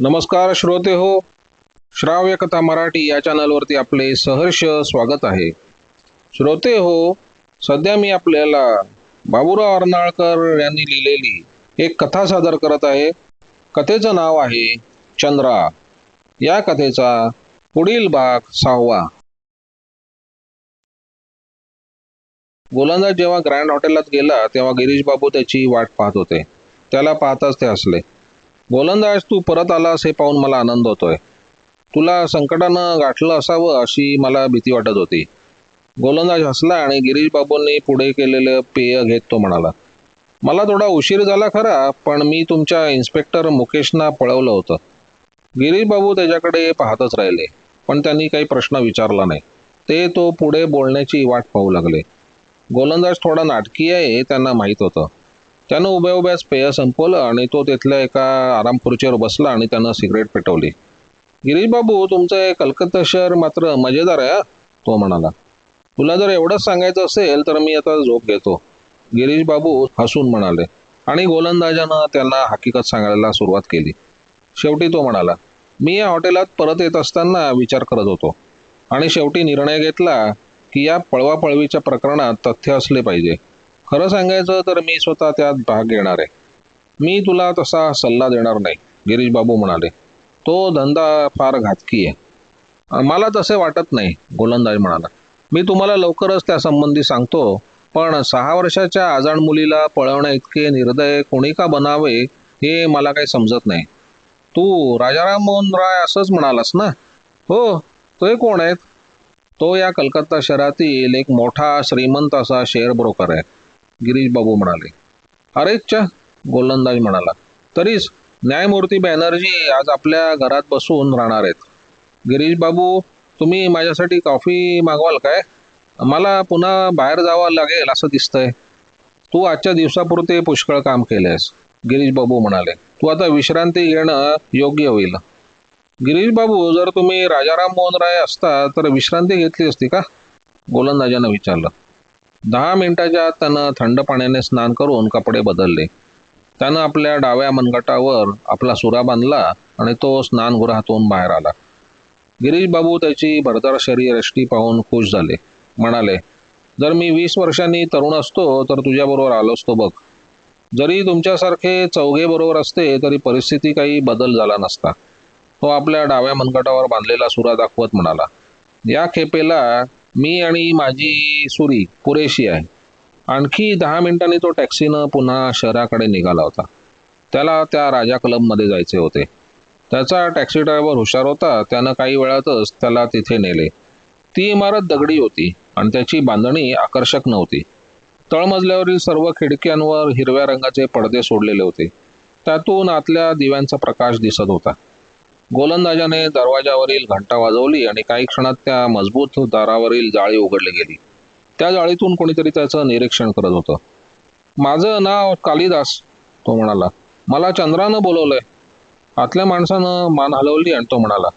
नमस्कार श्रोते हो. श्राव्य कथा मराठी या चॅनलवरती आपले सहर्ष स्वागत आहे. श्रोते हो सध्या मी आपल्याला बाबूराव अर्नाळकर यांनी लिहिलेली एक कथा सादर करत आहे. कथेचं नाव आहे चंद्रा. या कथेचा पुढील भाग सहावा. गोलंदाज जेव्हा ग्रँड हॉटेलात गेला तेव्हा गिरीश बाबू त्याची वाट पाहत होते. त्याला पाहताच ते हसले. गोलंदाज तू परत आलास हे पाहून मला आनंद होतोय. तुला संकटानं गाठलं असावं अशी मला भीती वाटत होती. गोलंदाज हसला आणि गिरीश बाबूंनी पुढे केलेलं पेय घेत तो म्हणाला मला थोडा उशीर झाला खरा पण मी तुमच्या इन्स्पेक्टर मुकेशना पळवलं होतं. गिरीश बाबू त्याच्याकडे पाहतच राहिले पण त्यांनी काही प्रश्न विचारला नाही. ते तो पुढे बोलण्याची वाट पाहू लागले. गोलंदाज थोडा नाटकी आहे हे त्यांना माहीत होतं. त्यानं उभ्या उभ्याच पेय संपवलं आणि तो तिथल्या एका आराम खुर्चीवर बसला आणि त्यानं सिगरेट पेटवली. गिरीश बाबू तुमचं हे कलकत्ता शहर मात्र मजेदार आहे तो म्हणाला. तुला जर एवढंच सांगायचं असेल तर मी आता झोप घेतो. गिरीश बाबू हसून म्हणाले आणि गोलंदाजानं त्यांना हकीकत सांगायला सुरुवात केली. शेवटी तो म्हणाला मी या हॉटेलात परत येत असताना विचार करत होतो आणि शेवटी निर्णय घेतला की या पळवापळवीच्या प्रकरणात तथ्य असले पाहिजे. खरं सांगायचं तर मी स्वतः त्यात भाग घेणार आहे. मी तुला तसा सल्ला देणार नाही गिरीश बाबू म्हणाले. तो धंदा फार घातकी आहे. मला तसे वाटत नाही गोलंदाज म्हणाला. मी तुम्हाला लवकरच त्यासंबंधी सांगतो पण सहा वर्षाच्या आजाण मुलीला पळवण्या इतके निर्दय कोणी का बनावे हे मला काही समजत नाही. तू राजाराम मोहन राय असंच म्हणालास ना? हो तो कोण आहेत? तो या कलकत्ता शहरातील एक मोठा श्रीमंत असा शेअर ब्रोकर आहे. गिरीश बाबू म्हणाले अरेच्या गोलंदाज म्हणाला. तरीच न्यायमूर्ती बॅनर्जी आज आपल्या घरात बसून राहणार आहेत. गिरीश बाबू तुम्ही माझ्यासाठी कॉफी मागवाल काय? मला पुन्हा बाहेर जावं लागेल असं दिसतंय. तू आजच्या दिवसापुरते पुष्कळ काम केलेस गिरीश बाबू म्हणाले. तू आता विश्रांती घेणं योग्य होईल. गिरीश बाबू जर तुम्ही राजाराम मोहन राय असता तर विश्रांती घेतली असती का? गोलंदाजानं विचारलं. दहा मिनिटाच्या आत त्यानं थंड पाण्याने स्नान करून कपडे बदलले. त्यानं आपल्या डाव्या मनगटावर आपला सुरा बांधला आणि तो स्नानगृहातून बाहेर आला. गिरीश बाबू त्याची भरदार शरीर पाहून खुश झाले. म्हणाले जर मी वीस वर्षांनी तरुण असतो तर तुझ्याबरोबर आलो असतो बघ. जरी तुमच्यासारखे चौघे बरोबर असते तरी परिस्थिती काही बदल झाला नसता. तो आपल्या डाव्या मनगटावर बांधलेला सुरा दाखवत म्हणाला या खेपेला मी आणि माझी सुरी पुरेशी आहे. आणखी दहा मिनिटांनी तो टॅक्सीनं पुन्हा शहराकडे निघाला होता. त्याला त्या राजा क्लबमध्ये जायचे होते. त्याचा टॅक्सी ड्रायव्हर हुशार होता. त्यानं काही वेळातच त्याला तिथे नेले. ती इमारत दगडी होती आणि त्याची बांधणी आकर्षक नव्हती. तळमजल्यावरील सर्व खिडक्यांवर हिरव्या रंगाचे पडदे सोडलेले होते. त्यातून आतल्या दिव्यांचा प्रकाश दिसत होता. गोलंदाजाने दरवाजावरील घंटा वाजवली आणि काही क्षणात त्या मजबूत दारावरील जाळी उघडली गेली. त्या जाळीतून कोणीतरी त्याचं निरीक्षण करत होतं. माझं नाव कालिदास तो म्हणाला. मला चंद्रानं बोलवलंय. आतल्या माणसानं मान हलवली आणि तो म्हणाला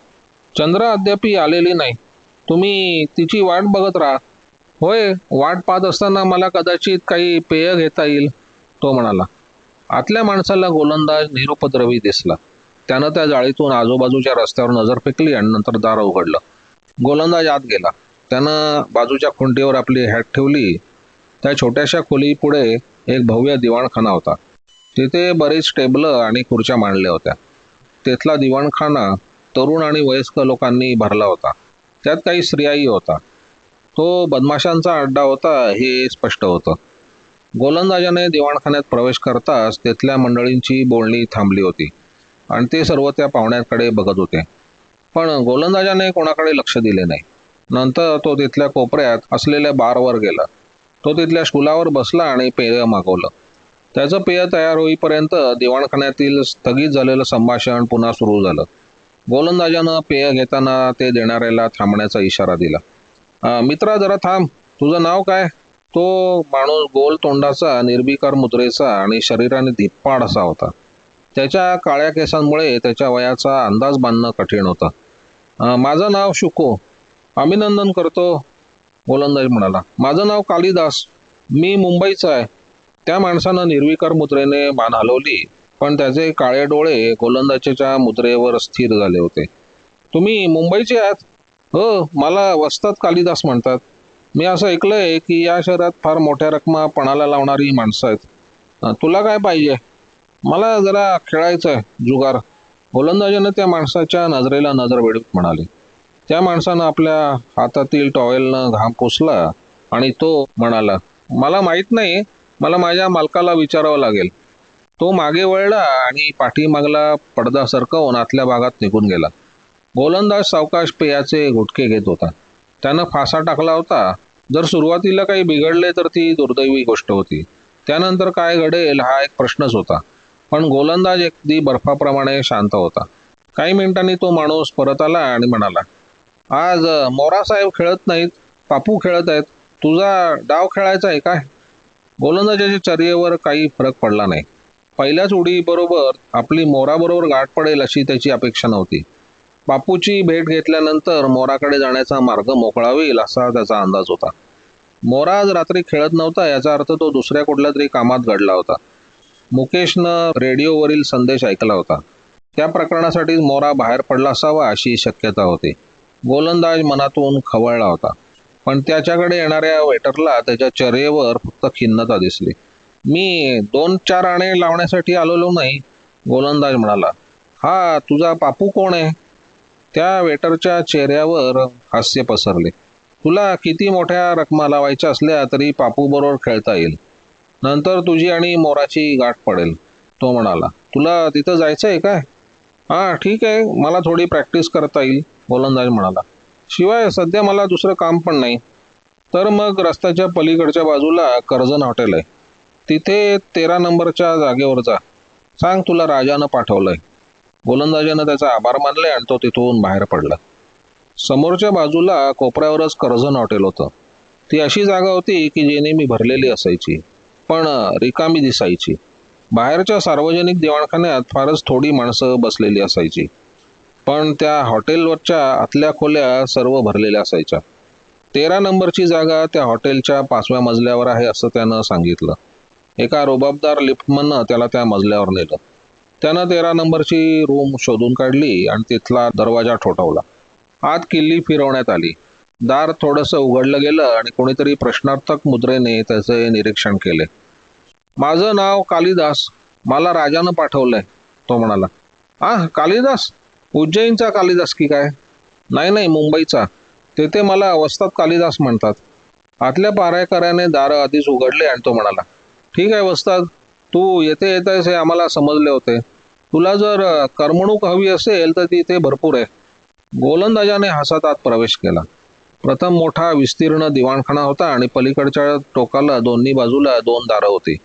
चंद्रा अद्यापी आलेली नाही. तुम्ही तिची वाट बघत राहा. होय वाट पाहत असताना मला कदाचित काही पेय घेता येईल तो म्हणाला. आतल्या माणसाला गोलंदाज निरुपद्रवी दिसला. त्यानं त्या जाळीतून आजूबाजूच्या रस्त्यावर नजर फेकली आणि नंतर दार उघडलं. गोलंदाज आत गेला. त्यानं बाजूच्या खुंटीवर आपली हॅट ठेवली. त्या छोट्याशा खोलीपुढे एक भव्य दिवाणखाना होता. तिथे बरीच टेबलं आणि खुर्च्या मांडल्या होत्या. तिथला दिवाणखाना तरुण आणि वयस्क लोकांनी भरला होता. त्यात काही स्त्रियाही होता तो बदमाशांचा अड्डा होता हे स्पष्ट होतं. गोलंदाजाने दिवाणखान्यात प्रवेश करताच तिथल्या मंडळींची बोलणी थांबली होती. आणि ते सर्व त्या पाहुण्याकडे बघत होते. पण गोलंदाजाने कोणाकडे लक्ष दिले नाही. नंतर तो तिथल्या कोपऱ्यात असलेल्या बारवर गेला. तो तिथल्या स्टुलावर बसला आणि पेय मागवलं. त्याचं पेय तयार होईपर्यंत दिवाणखान्यातील स्थगित झालेलं संभाषण पुन्हा सुरू झालं. गोलंदाजानं पेय घेताना ते देणाऱ्याला थांबण्याचा इशारा दिला. मित्रा जरा थांब. तुझं नाव काय? तो माणूस गोल तोंडाचा निर्विकार मुद्रेचा आणि शरीराने धिप्पाड असा होता. त्याच्या काळ्या केसांमुळे त्याच्या वयाचा अंदाज बांधणं कठीण होतं. माझं नाव शुको. अभिनंदन करतो गोलंदाज म्हणाला. माझं नाव कालिदास. मी मुंबईचा आहे. त्या माणसानं निर्विकार मुद्रेने मान हलवली पण त्याचे काळे डोळे गोलंदाजाच्या मुद्रेवर स्थिर झाले होते. तुम्ही मुंबईचे आहात? हो मला वस्तात कालिदास म्हणतात. मी असं ऐकलंय की या शहरात फार मोठ्या रकमा पणाला लावणारी माणसं आहेत. तुला काय पाहिजे? मला जरा खेळायचंय जुगार. गोलंदाजानं त्या माणसाच्या नजरेला नजर वेढत म्हणाले. त्या माणसानं आपल्या हातातील टॉवेलनं घाम पुसला आणि तो म्हणाला मला माहीत नाही मला माझ्या मालकाला विचारावं लागेल. तो मागे वळला आणि पाठीमागला पडदा सरकवून आतल्या भागात निघून गेला. गोलंदाज सावकाश पेयाचे गुटके घेत होता. त्यानं फासा टाकला होता. जर सुरुवातीला काही बिघडले तर ती दुर्दैवी गोष्ट होती. त्यानंतर काय घडेल हा एक प्रश्नच होता. पण गोलंदाज अगदी बर्फाप्रमाणे शांत होता. काही मिनिटांनी तो माणूस परत आला आणि म्हणाला आज मोरासाहेब मोरा साहेब खेळत नाहीत पापू खेळत आहेत. तुझा डाव खेळायचा आहे काय? गोलंदाजाच्या चर्येवर काही फरक पडला नाही. पहिल्याच उडीबरोबर आपली मोराबरोबर गाठ पडेल अशी त्याची अपेक्षा नव्हती. बापूची भेट घेतल्यानंतर मोराकडे जाण्याचा मार्ग मोकळा होईल असा त्याचा अंदाज होता. मोरा आज रात्री खेळत नव्हता याचा अर्थ तो दुसऱ्या कुठल्या तरी कामात घडला होता. मुकेशनं रेडिओवरील संदेश ऐकला होता. त्या प्रकरणासाठी मोरा बाहेर पडला असावा अशी शक्यता होती. गोलंदाज मनातून खवळला होता. पण त्याच्याकडे येणाऱ्या वेटरला त्याच्या चरेवर फक्त खिन्नता दिसली. मी दोन चार आणे लावण्यासाठी आलेलो नाही गोलंदाज म्हणाला. हा तुझा पापू कोण आहे? त्या वेटरच्या चेहऱ्यावर हास्य पसरले. तुला किती मोठ्या रकमा लावायच्या असल्या तरी पापू बरोबर खेळता येईल. नंतर तुझी आणि मोराची गाठ पडेल. तो म्हणाला तुला तिथं जायचं आहे काय? हां ठीक आहे. मला थोडी प्रॅक्टिस करता येईल. गोलंदाज म्हणाला शिवाय सध्या मला दुसरं काम पण नाही. तर मग रस्त्याच्या पलीकडच्या बाजूला कर्जन हॉटेल आहे. तिथे तेरा नंबरच्या जागेवर जा. सांग तुला राजानं पाठवलंय. गोलंदाजानं त्याचा आभार मानले आणि तो तिथून बाहेर पडला. समोरच्या बाजूला कोपऱ्यावरच कर्जन हॉटेल होतं. ती अशी जागा होती की जेने मी भरलेली असायची. पण रिकामी दिसायची. बाहेरच्या सार्वजनिक दिवाणखान्यात फारच थोडी माणसं बसलेली असायची. पण त्या हॉटेलवरच्या आतल्या खोल्या सर्व भरलेल्या असायच्या. तेरा नंबरची जागा त्या हॉटेलच्या पाचव्या मजल्यावर आहे असं त्यानं सांगितलं. एका रुबाबदार लिफ्टमननं त्याला त्या मजल्यावर नेलं. त्यानं तेरा नंबरची रूम शोधून काढली आणि तिथला दरवाजा ठोठावला. आत किल्ली फिरवण्यात आली. दार थोडंसं उघडलं गेलं आणि कोणीतरी प्रश्नार्थक मुद्रेने त्याचे निरीक्षण केले. माझं नाव कालिदास. मला राजानं पाठवलंय तो म्हणाला. आ कालिदास? उज्जैनचा कालिदास की काय? नाही नाही मुंबईचा. तेथे मला वस्तात कालिदास म्हणतात. आतल्या पारायकराने दारं आधीच उघडले आणि तो म्हणाला. ठीक आहे वस्तात तू येथे येतेस हे आम्हाला समजले होते. तुला जर करमणूक हवी असेल तर ती इथे भरपूर आहे. गोलंदाजाने हसत आत प्रवेश केला. प्रथम मोठा विस्तीर्ण दिवाणखाना होता आणि पलीकडच्या टोकाला दोन्ही बाजूला दोन दारं होती.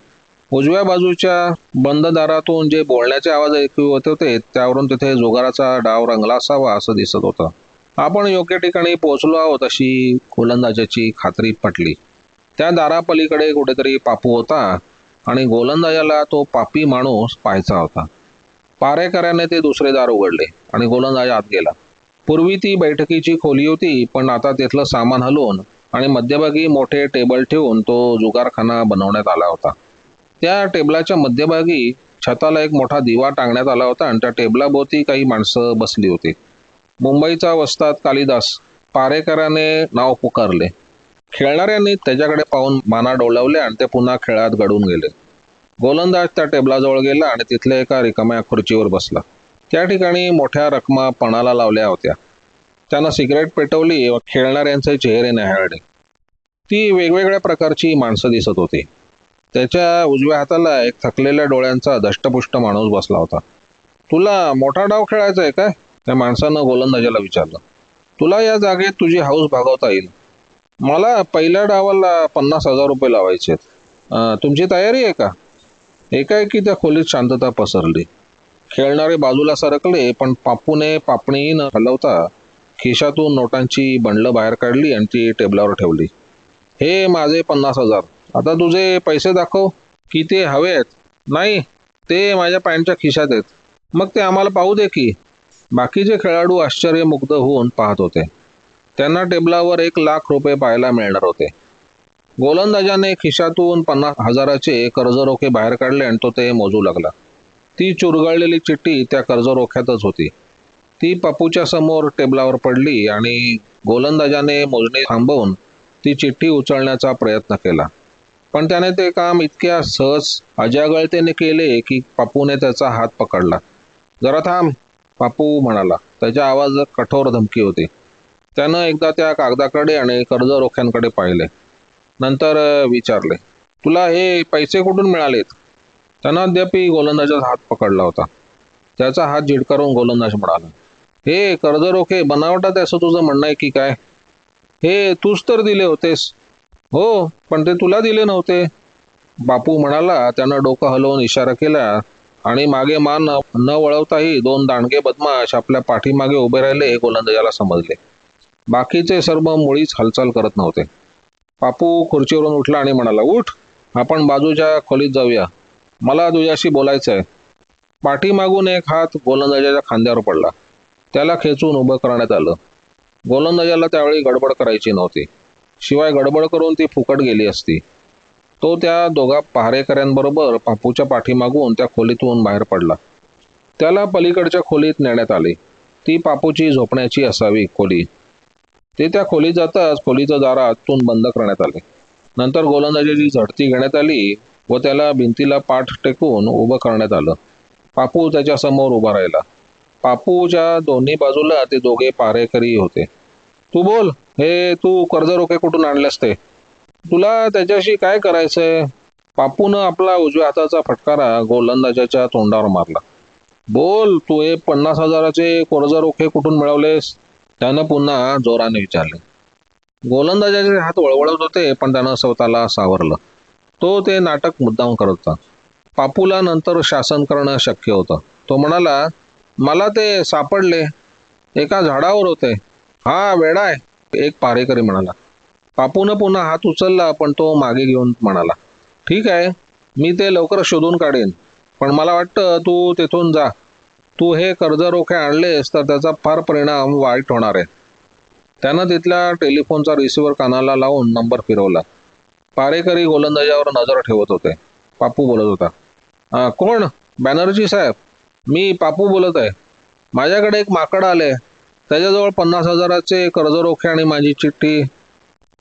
उजव्या बाजूच्या बंद दारातून जे बोलण्याचे आवाज ऐकू येत होते त्यावरून तिथे जुगाराचा डाव रंगला असावा असं दिसत होतं. आपण योग्य ठिकाणी पोहोचलो आहोत अशी गोलंदाजाची खात्री पटली. त्या दारापलीकडे कुठेतरी पापू होता आणि गोलंदाजाला तो पापी माणूस पाहायचा होता. पारेकऱ्याने ते दुसरे दार उघडले आणि गोलंदाज आत गेला. पूर्वी ती बैठकीची खोली होती पण आता तिथलं सामान हलवून आणि मध्यभागी मोठे टेबल ठेवून तो जुगारखाना बनवण्यात आला होता. त्या टेबलाच्या मध्यभागी छताला एक मोठा दिवा टांगण्यात आला होता आणि त्या टेबलाभोवती काही माणसं बसली होती. मुंबईचा वस्ताद कालिदास पारेकराने नाव पुकारले. खेळणाऱ्यांनी त्याच्याकडे पाहून माना डोलावले आणि ते पुन्हा खेळात घडून गेले. गोलंदाज त्या टेबलाजवळ गेला आणि तिथल्या एका रिकाम्या खुर्चीवर बसला. त्या ठिकाणी मोठ्या रकमा पणाला लावल्या होत्या. त्यानं सिगरेट पेटवली व खेळणाऱ्यांचे चेहरे न्याहाळले. ती वेगवेगळ्या प्रकारची माणसं दिसत होती. त्याच्या उजव्या हाताला एक थकलेल्या डोळ्यांचा दष्टपुष्ट माणूस बसला होता. तुला मोठा डाव खेळायचा आहे काय? त्या माणसानं गोलंदाजाला विचारलं. तुला या जागेत तुझी हाऊस भागवता येईल. मला पहिल्या डावाला पन्नास हजार रुपये लावायचे आहेत तुमची तयारी आहे का? एकाएकी त्या खोलीत शांतता पसरली. खेळणारे बाजूला सरकले पण पापूने पापणी न हलवता खिशातून नोटांची बंडलं बाहेर काढली आणि ती टेबलावर ठेवली. हे माझे पन्नास हजार. आता तुझे पैसे दाखव. की ते हवे आहेत? नाही ते माझ्या पॅन्टच्या खिशात आहेत. मग ते आम्हाला पाहू दे की. बाकीचे खेळाडू आश्चर्यमुग्ध होऊन पाहत होते. त्यांना टेबलावर एक लाख रुपये पाहायला मिळणार होते. गोलंदाजाने खिशातून पन्नास हजाराचे कर्ज रोखे बाहेर काढले आणि तो ते मोजू लागला. ती चुरगळलेली चिठ्ठी त्या कर्जरोख्यातच होती. ती पप्पूच्या समोर टेबलावर पडली आणि गोलंदाजाने मोजणी थांबवून ती चिठ्ठी उचलण्याचा प्रयत्न केला. पण त्याने ते काम इतक्या सहज अजागळतेने केले की पापूने त्याचा हात पकडला. जरा थांब पापू म्हणाला. त्याच्या आवाजात कठोर धमकी होती. त्यानं एकदा त्या कागदाकडे आणि कर्ज रोख्यांकडे पाहिले. नंतर विचारले तुला हे पैसे कुठून मिळालेत? त्यानं अद्यापी गोलंदाजाचा हात पकडला होता. त्याचा हात झिडकारून गोलंदाज म्हणाला हे कर्ज रोखे बनावटात असं तुझं म्हणणं आहे की काय? हे तूच तर दिले होतेस. हो पण ते तुला दिले नव्हते. बापू म्हणाला त्यानं डोकं हलवून इशारा केला आणि मागे मान न वळवताही दोन दांडगे बदमाश आपल्या पाठीमागे उभे राहिले हे गोलंदाजाला समजले. बाकीचे सर्व मुळीच हालचाल करत नव्हते. बापू खुर्चीवरून उठला आणि म्हणाला उठ आपण बाजूच्या खोलीत जाऊया. मला तुझ्याशी बोलायचं आहे पाठीमागून एक हात गोलंदाजाच्या खांद्यावर पडला. त्याला खेचून उभं करण्यात आलं. गोलंदाजाला त्यावेळी गडबड करायची नव्हती. शिवाय गडबड करून ती फुकट गेली असती. तो त्या दोघा पहारेकऱ्यांबरोबर पापूच्या पाठीमागून त्या खोलीतून बाहेर पडला. त्याला पलीकडच्या खोलीत नेण्यात आले. ती पापूची झोपण्याची असावी खोली. ते त्या खोलीत जाताच खोलीचं दार आतून बंद करण्यात आले. नंतर गोलंदाजाची झडती घेण्यात आली. व त्याला भिंतीला पाठ टेकून उभं करण्यात आलं. पापू त्याच्यासमोर उभा राहिला. पापूच्या दोन्ही बाजूला ते दोघे पारेकरी होते. तू बोल हे तू कर्ज रोखे कुठून आणलेस ते? तुला त्याच्याशी काय करायचंय? पापूनं आपला उजव्या हाताचा फटकारा गोलंदाजाच्या तोंडावर मारला. बोल तू हे पन्नास हजाराचे कर्ज रोखे कुठून मिळवलेस? त्यानं पुन्हा जोराने विचारले. गोलंदाजाचे हात वळवळत होते पण त्यानं स्वतःला सावरलं. तो ते नाटक मुद्दाम करत होता. पापूला नंतर शासन करणं शक्य होतं. तो म्हणाला मला ते सापडले. एका झाडावर होते. हा वेडा आहे. एक पारेकरी म्हणाला. पापूनं पुन्हा हात उचलला पण तो मागे घेऊन म्हणाला ठीक आहे मी ते लवकर शोधून काढेन. पण मला वाटतं तू तिथून जा. तू हे कर्ज रोखे आणलेस तर त्याचा फार परिणाम वाईट होणार आहे. त्यानं तिथल्या टेलिफोनचा रिसिव्हर कानाला लावून नंबर फिरवला. पारेकरी गोलंदाजावर नजर ठेवत होते. पापू बोलत होता. कोण? बॅनर्जी साहेब. मी पापू बोलत आहे. माझ्याकडे एक माकड आले त्याच्याजवळ पन्नास हजाराचे कर्ज रोखे आणि माझी चिठ्ठी.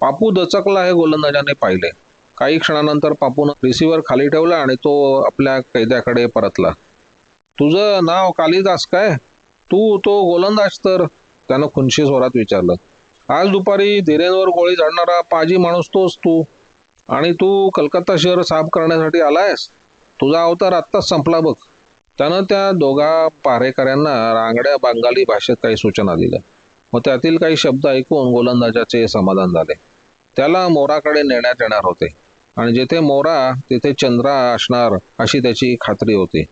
पापू दचकला हे गोलंदाजाने पाहिले. काही क्षणानंतर पापून रिसिव्हर खाली ठेवला आणि तो आपल्या कैद्याकडे परतला. तुझं नाव कालिदास काय? तू तो गोलंदाज तर? त्यानं खुनशी स्वरात विचारलं. आज दुपारी धीरेंवर गोळी झाडणारा पाजी माणूस तोच तू. आणि तू कलकत्ता शहर साफ करण्यासाठी आलायस? तुझा अवतार आत्ताच संपला बघ. त्यानं त्या दोघा पारेकऱ्यांना रांगड्या बंगाली भाषेत काही सूचना दिल्या. व त्यातील काही शब्द ऐकून गोलंदाजाचे समाधान झाले. त्याला मोराकडे नेण्यात येणार होते. आणि जिथे मोरा तिथे चंद्रा असणार अशी त्याची खात्री होती.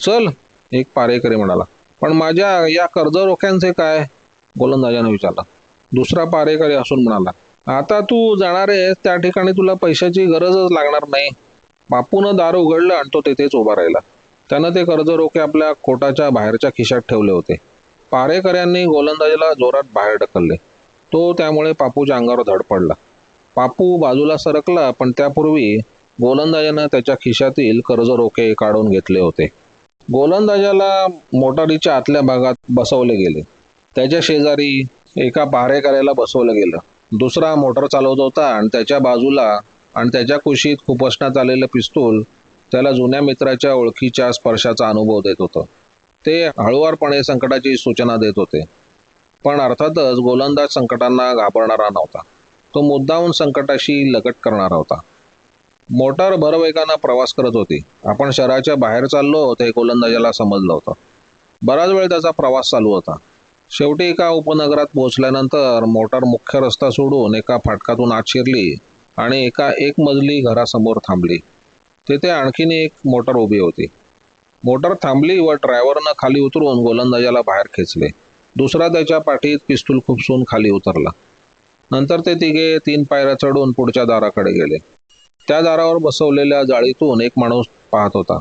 चल एक पारेकरी म्हणाला. पण माझ्या या कर्ज रोख्यांचे काय? गोलंदाजाने विचारला. दुसरा पारेकरी असून म्हणाला आता तू जाणार आहेस त्या ठिकाणी तुला पैशाची गरजच लागणार नाही. बापून दार उघडलं आणि तो तिथेच उभा राहिला. त्यानं ते कर्ज रोखे आपल्या कोटाच्या बाहेरच्या खिशात ठेवले होते. पारेकऱ्यांनी गोलंदाजीला जोरात बाहेर ढकलले. तो त्यामुळे पापूच्या अंगावर धड पडला. पापू बाजूला सरकला पण त्यापूर्वी गोलंदाजानं त्याच्या खिशातील कर्ज रोखे काढून घेतले होते. गोलंदाजाला मोटारीच्या आतल्या भागात बसवले गेले. त्याच्या शेजारी एका पहारेकऱ्याला बसवलं गेलं. दुसरा मोटर चालवत होता आणि त्याच्या बाजूला आणि त्याच्या कुशीत खुपसण्यात आलेलं पिस्तूल त्याला जुन्या मित्राच्या ओळखीच्या स्पर्शाचा अनुभव देत होतं. ते हळुवारपणे संकटाची सूचना देत होते. पण अर्थातच गोलंदाज संकटांना घाबरणारा नव्हता. तो मुद्दाहून संकटाशी लगट करणारा होता. मोटार भरवेगानं प्रवास करत होती. आपण शहराच्या बाहेर चाललो होतो हे गोलंदाजाला समजलं होतं. बराच वेळ त्याचा प्रवास चालू होता. शेवटी एका उपनगरात पोहोचल्यानंतर मोटार मुख्य रस्ता सोडून एका फाटकातून आत शिरली आणि एका एक मजली घरासमोर थांबली. तेथे आणखीन एक मोटार उभी होती. मोटार थांबली व ड्रायव्हरनं खाली उतरून गोलंदाजाला बाहेर खेचले. दुसरा त्याच्या पाठीत पिस्तूल खुपसून खाली उतरला. नंतर ते तिघे तीन पायऱ्या चढून पुढच्या दाराकडे गेले. त्या दारावर बसवलेल्या जाळीतून एक माणूस पाहत होता.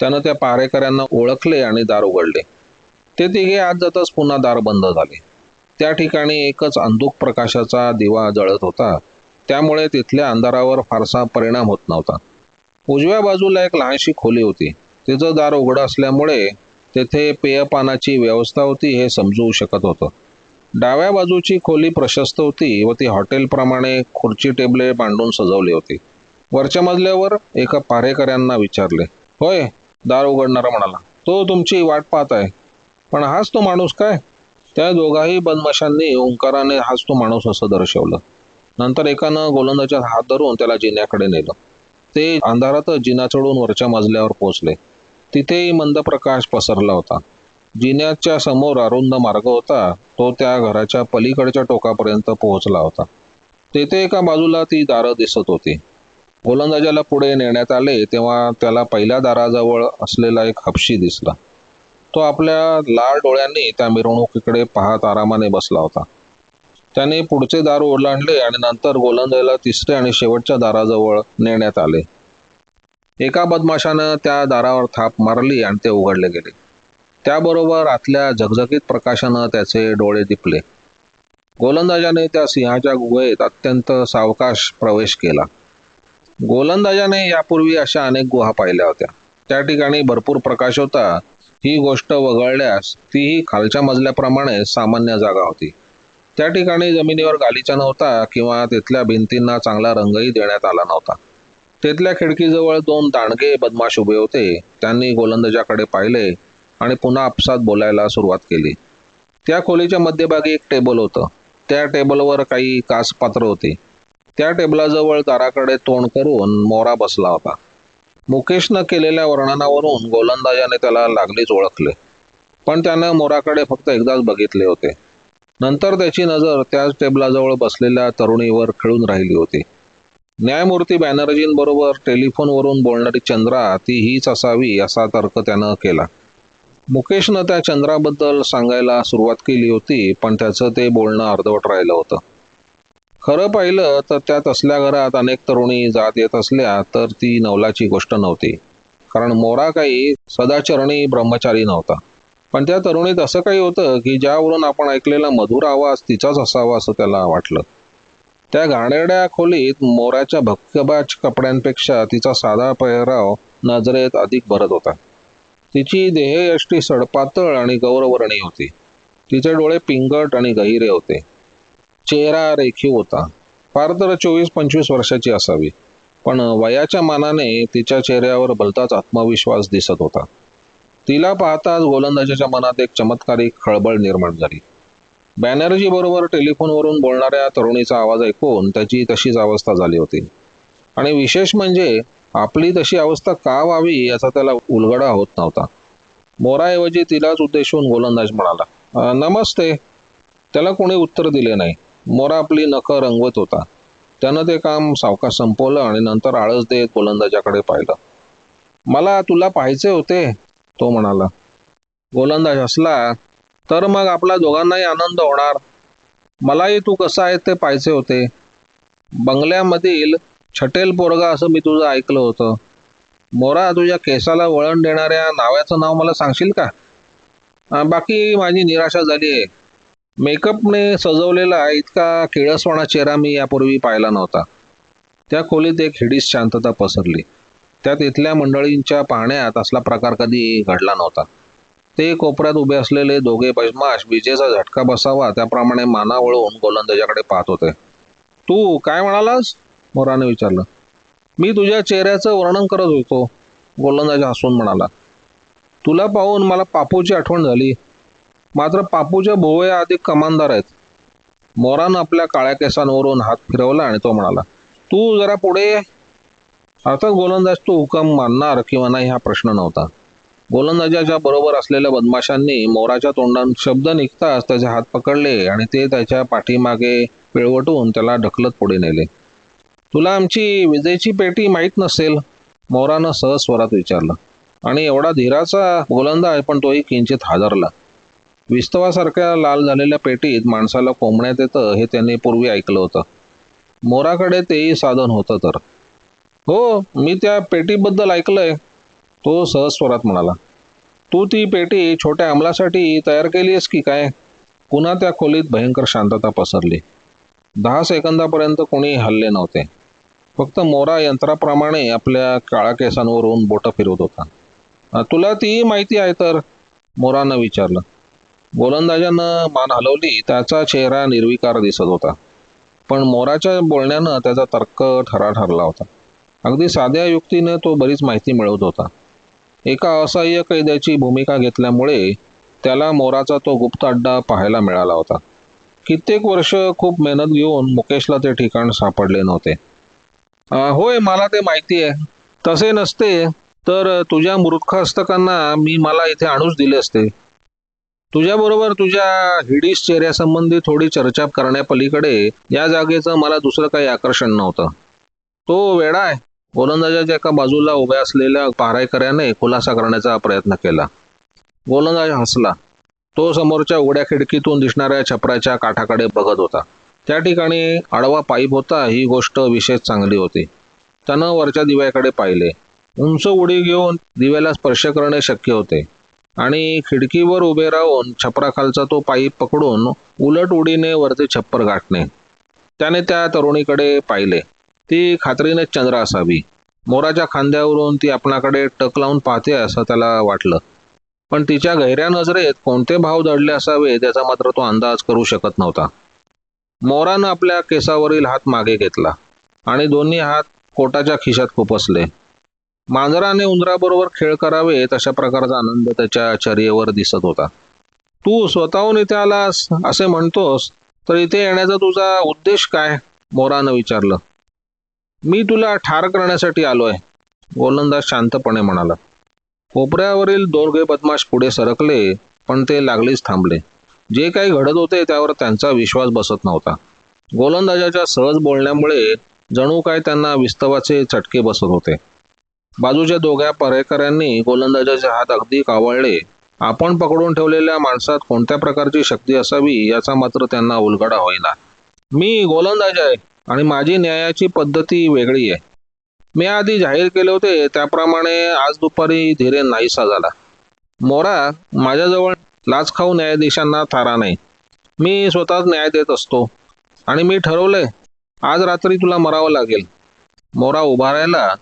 त्यानं त्या पहारेकऱ्यांना ओळखले आणि दार उघडले. ते तिघे आत जाताच पुन्हा दार बंद झाले. त्या ठिकाणी एकच अंधुक प्रकाशाचा दिवा जळत होता. त्यामुळे तिथल्या अंधारावर फारसा परिणाम होत नव्हता. उजव्या बाजूला एक लहानशी खोली होती. तिचं दार उघडं असल्यामुळे तेथे पेयपानाची व्यवस्था होती हे समजू शकत होतं. डाव्या बाजूची खोली प्रशस्त होती व ती हॉटेलप्रमाणे खुर्ची टेबले मांडून सजवली होती. वरच्या मजल्यावर एका पारेकऱ्यांना विचारले होय दार उघडणारा म्हणाला. तो तुमची वाट पाहत आहे. पण हाच तो माणूस काय? त्या दोघाही बदमाशांनी ओंकाराने हाच तो माणूस असं दर्शवलं. नंतर एकानं गोलंदाच्या हात धरून त्याला जिन्याकडे नेलं. ते अंधारातच जिना चढून वरच्या मजल्यावर पोहोचले. तिथेही मंद प्रकाश पसरला होता. जिन्याच्या समोर अरुंद मार्ग होता. तो त्या घराच्या पलीकडच्या टोकापर्यंत पोहोचला होता. तेथे एका बाजूला ती दारं दिसत होती. गोलंदाजाला पुढे नेण्यात आले तेव्हा त्याला पहिल्या दाराजवळ असलेला एक हपशी दिसला. तो आपल्या लाल डोळ्यांनी त्या मिरवणुकीकडे पाहत आरामाने बसला होता. त्याने पुढचे दार ओलांडले आणि नंतर गोलंदाजाला तिसऱ्या आणि शेवटच्या दाराजवळ नेण्यात आले. एका बदमाशानं त्या दारावर थाप मारली आणि ते उघडले गेले. त्याबरोबर आतल्या झगझगीत प्रकाशानं त्याचे डोळे दिपले. गोलंदाजाने त्या सिंहाच्या गुहेत अत्यंत सावकाश प्रवेश केला. गोलंदाजाने यापूर्वी अशा अनेक गुहा पाहिल्या होत्या. त्या ठिकाणी भरपूर प्रकाश होता. ही गोष्ट वगळल्यास तीही खालच्या मजल्याप्रमाणे सामान्य जागा होती. त्या ठिकाणी जमिनीवर गालीचा नव्हता किंवा तिथल्या भिंतींना चांगला रंगही देण्यात आला नव्हता. तिथल्या खिडकीजवळ दोन दांडगे बदमाश उभे होते. त्यांनी गोलंदाजाकडे पाहिले आणि पुन्हा आपसात बोलायला सुरुवात केली. त्या खोलीच्या मध्यभागी एक टेबल होतं. त्या टेबलवर काही कासपात्र होती. त्या टेबलाजवळ दाराकडे तोंड करून मोरा बसला होता. मुकेशनं केलेल्या वर्णनावरून गोलंदाजाने त्याला लागलीच ओळखले. पण त्यानं मोराकडे फक्त एकदाच बघितले होते. नंतर त्याची नजर त्याच टेबलाजवळ बसलेल्या तरुणीवर खेळून राहिली होती. न्यायमूर्ती बॅनर्जींबरोबर टेलिफोनवरून बोलणारी चंद्रा ती हीच असावी असा तर्क त्यानं केला. मुकेशनं त्या चंद्राबद्दल सांगायला सुरुवात केली होती पण त्याचं ते बोलणं अर्धवट राहिलं होतं. खरं पाहिलं तर त्या तसल्या घरात अनेक तरुणी जात येत असल्या तर ती नवलाची गोष्ट नव्हती. कारण मोरा काही सदाचरणी ब्रह्मचारी नव्हता. पण त्या तरुणीत असं काही होतं की ज्यावरून आपण ऐकलेला मधुर आवाज तिचाच असावा असं त्याला वाटलं. त्या घाणेरड्या खोलीत मोराच्या भक्कबाज कपड्यांपेक्षा तिचा साधा पेहराव नजरेत अधिक भरत होता. तिची देहयष्टी सडपातळ आणि गौरवर्णी होती. तिचे डोळे पिंगट आणि गहिरे होते. चेहरा रेखीव होता. फार तर चोवीस पंचवीस वर्षाची असावी. पण वयाच्या मानाने तिच्या चेहऱ्यावर भलताच आत्मविश्वास दिसत होता. तिला पाहताच गोलंदाजाच्या मनात एक चमत्कारिक खळबळ निर्माण झाली. बॅनर्जी बरोबर टेलिफोनवरून बोलणाऱ्या तरुणीचा आवाज ऐकून त्याची तशीच अवस्था झाली होती. आणि विशेष म्हणजे आपली तशी अवस्था का व्हावी याचा त्याला उलगडा होत नव्हता. मोराऐवजी तिलाच उद्देशून गोलंदाज म्हणाला नमस्ते. त्याला कोणी उत्तर दिले नाही. मोरा आपली नखं रंगवत होता. त्यानं ते काम सावकाश संपवलं आणि नंतर आळस देत गोलंदाजाकडे पाहिलं. मला तुला पाहायचे होते तो म्हणाला. गोलंदाज असला तर मग आपल्या दोघांनाही आनंद होणार. मलाही तू कसा आहे ते पाहायचे होते. बंगल्यामधील छटेल पोरगा असं मी तुझं ऐकलं होतं. मोरा तुझ्या केसाला वळण देणाऱ्या नावाचं नाव मला सांगशील का? बाकी माझी निराशा झाली आहे मेकअपने सजवलेला इतका किळसवाणा चेहरा मी यापूर्वी पाहिला नव्हता. त्या खोलीत एक हिडीस शांतता पसरली. त्यात इथल्या मंडळींच्या पाहण्यात असला प्रकार कधी घडला नव्हता. ते कोपऱ्यात उभे असलेले दोघे बजमाश विजेचा झटका बसावा त्याप्रमाणे माना वळवून गोलंदाजाकडे पाहत होते. तू काय म्हणालास? मोराने विचारलं. मी तुझ्या चेहऱ्याचं वर्णन करत होतो गोलंदाज हसून म्हणाला. तुला पाहून मला पापूची आठवण झाली. मात्र पापूच्या भोवया अधिक कमानदार आहेत. मोरानं आपल्या काळ्या केसांवरून हात फिरवला आणि तो म्हणाला तू जरा पुढे अर्थात गोलंदाज तो हुकम मानणार किंवा नाही हा प्रश्न नव्हता. गोलंदाजाच्या बरोबर असलेल्या बदमाशांनी मोराच्या तोंडात शब्द निघताच त्याचे हात पकडले आणि ते त्याच्या पाठीमागे पिळवटून त्याला ढकलत पुढे नेले. तुला आमची विजेची पेटी माहीत नसेल मोरानं सहज स्वरात विचारलं. आणि एवढा धीराचा गोलंदाज पण तोही किंचित हादरला. विस्तवासारख्या लाल झालेल्या पेटीत माणसाला कोंबण्यात येतं हे त्यांनी पूर्वी ऐकलं होतं. मोराकडे तेही साधन होतं तर. हो मी त्या पेटीबद्दल ऐकलंय. तो सहज स्वरात म्हणाला तू ती पेटी छोट्या अंमलासाठी तयार केली आहेस की काय? पुन्हा त्या खोलीत भयंकर शांतता पसरली. दहा सेकंदापर्यंत कोणी हल्ले नव्हते. फक्त मोरा यंत्राप्रमाणे आपल्या काळ्या केसांवरून बोटं फिरवत होता. तुला ती माहिती आहे तर? मोरानं विचारलं. गोलंदाजानं मान हलवली त्याचा चेहरा निर्विकार दिसत होता. पण मोराच्या बोलण्यानं त्याचा तर्क ठरा ठरला होता. अगदी साध्या युक्तीने तो बरीच माहिती मिळवत होता. एका असह्य कैद्याची भूमिका घेतल्यामुळे त्याला मोराचा तो गुप्त अड्डा पाहायला मिळाला होता. कित्येक वर्ष खूप मेहनत घेऊन मुकेशला ते ठिकाण सापडले नव्हते. होय मला ते माहिती आहे तसे नसते तर तुझ्या मूर्खहस्तकांना मी मला इथे आणूच दिले असते. तुझ्याबरोबर तुझ्या हिडीस चेहऱ्यासंबंधी थोडी चर्चा करण्यापलीकडे या जागेचं मला दुसरं काही आकर्षण नव्हतं. तो वेडा आहे. गोलंदाजाच्या एका बाजूला उभ्या असलेल्या पारायकऱ्याने खुलासा करण्याचा प्रयत्न केला. गोलंदाज हसला. तो समोरच्या उघड्या खिडकीतून दिसणाऱ्या छपराच्या काठाकडे बघत होता. त्या ठिकाणी आडवा पाईप होता ही गोष्ट विशेष चांगली होती. त्यानं वरच्या दिव्याकडे पाहिले. उंच उडी घेऊन दिव्याला स्पर्श करणे शक्य होते. आणि खिडकीवर उभे राहून छपराखालचा तो पाईप पकडून उलट उडीने वरती छप्पर गाठणे. त्याने त्या तरुणीकडे पाहिले. ती खात्रीने चंद्र असावी. मोराच्या खांद्यावरून ती आपणाकडे टक लावून पाहते असं त्याला वाटलं. पण तिच्या गैऱ्या नजरेत कोणते भाव दडले असावे त्याचा मात्र तो अंदाज करू शकत नव्हता. मोरानं आपल्या केसावरील हात मागे घेतला आणि दोन्ही हात कोटाच्या खिशात खुपसले. मांजराने उंदराबरोबर खेळ करावे अशा प्रकारचा आनंद त्याच्या चर्येवर दिसत होता. तू स्वतःहून इथे आलास? असे म्हणतोस? तर इथे येण्याचा तुझा उद्देश काय? मोरानं विचारलं. मी तुला ठार करण्यासाठी आलोय गोलंदाज शांतपणे म्हणाला. कोपऱ्यावरील दोरगे बदमाश पुढे सरकले पण ते लागलीच थांबले. जे काही घडत होते त्यावर त्यांचा विश्वास बसत नव्हता. गोलंदाजाच्या सहज बोलण्यामुळे जणू काय त्यांना विस्तवाचे चटके बसत होते. बाजूच्या दोघ्या परेकरांनी गोलंदाजाचे हात अगदी कावळले. आपण पकडून ठेवलेल्या माणसात कोणत्या प्रकारची शक्ती असावी याचा मात्र त्यांना उलगडा होईना. मी गोलंदाज आहे आणि माझी न्यायाची पद्धती वेगळी आहे. मी आधी जाहीर केले होते त्याप्रमाणे आज दुपारी धीरे नाहीसा झाला. मोरा माझ्याजवळ लाच खाऊ न्यायाधीशांना थारा नाही. मी स्वतःच न्याय देत असतो आणि मी ठरवलंय आज रात्री तुला मरावं लागेल. मोरा उभा राहिला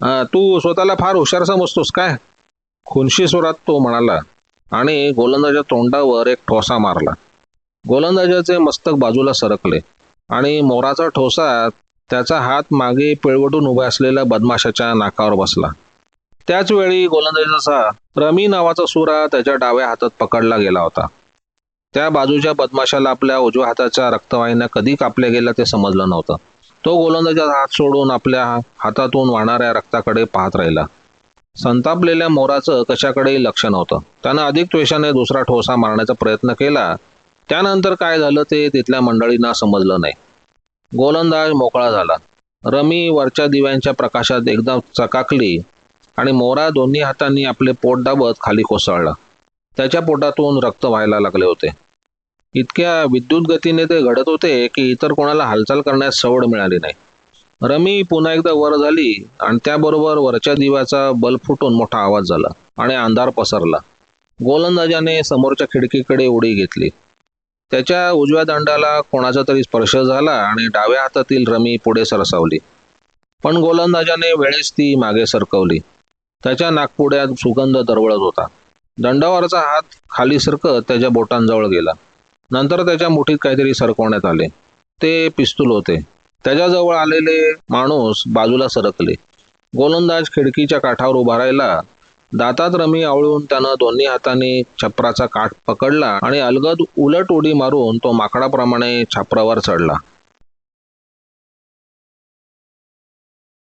तू स्वतःला फार हुशार समजतोस काय? खुनशी स्वरात तो म्हणाला आणि गोलंदाजाच्या तोंडावर एक ठोसा मारला. गोलंदाजाचे मस्तक बाजूला सरकले आणि मोराचा ठोसा त्याचा हात मागे पिळवटून उभ्या असलेल्या बदमाशाच्या नाकावर बसला. त्याच वेळी गोलंदाजाचा रमी नावाचा सुरा त्याच्या डाव्या हातात पकडला गेला होता. त्या बाजूच्या बदमाशाला आपल्या उजव्या हाताच्या रक्तवाहिन्या कधी कापल्या गेल्या ते समजलं नव्हतं. तो गोलंदाजाचा हात सोडून आपल्या हातातून वाहणाऱ्या रक्ताकडे पाहत राहिला. संतापलेल्या मोराचं कशाकडेही लक्ष नव्हतं. त्यानं अधिक त्वेषाने दुसरा ठोसा मारण्याचा प्रयत्न केला. त्यानंतर काय झालं ते तिथल्या मंडळींना समजलं नाही. गोलंदाज मोकळा झाला. रमी वरच्या दिव्यांच्या प्रकाशात एकदम चकाकली आणि मोरा दोन्ही हातांनी आपले पोट दाबत खाली कोसळला. त्याच्या पोटातून रक्त व्हायला लागले होते. इतक्या विद्युत गतीने ते घडत होते की इतर कोणाला हालचाल करण्यास सवड मिळाली नाही. रमी पुन्हा एकदा वर झाली आणि त्याबरोबर वरच्या दिव्याचा बल्ब फुटून मोठा आवाज झाला आणि अंधार पसरला. गोलंदाजाने समोरच्या खिडकीकडे उडी घेतली. त्याच्या उजव्या दंडाला कोणाचा तरी स्पर्श झाला आणि डाव्या हातातील रमी पुढे सरसावली. पण गोलंदाजाने वेळेस ती मागे सरकवली. त्याच्या नागपुड्यात सुगंध दरवळत होता. दंडावरचा हात खाली सरकत त्याच्या बोटांजवळ गेला. नंतर त्याच्या मुठीत काहीतरी सरकवण्यात आले. ते पिस्तूल होते. त्याच्याजवळ आलेले माणूस बाजूला सरकले. गोलंदाज खिडकीच्या काठावर उभा राहिला. दातात रमी आवळून त्यानं दोन्ही हाताने छपराचा काठ पकडला आणि अलगद उलट उडी मारून तो माकडाप्रमाणे छापरावर चढला.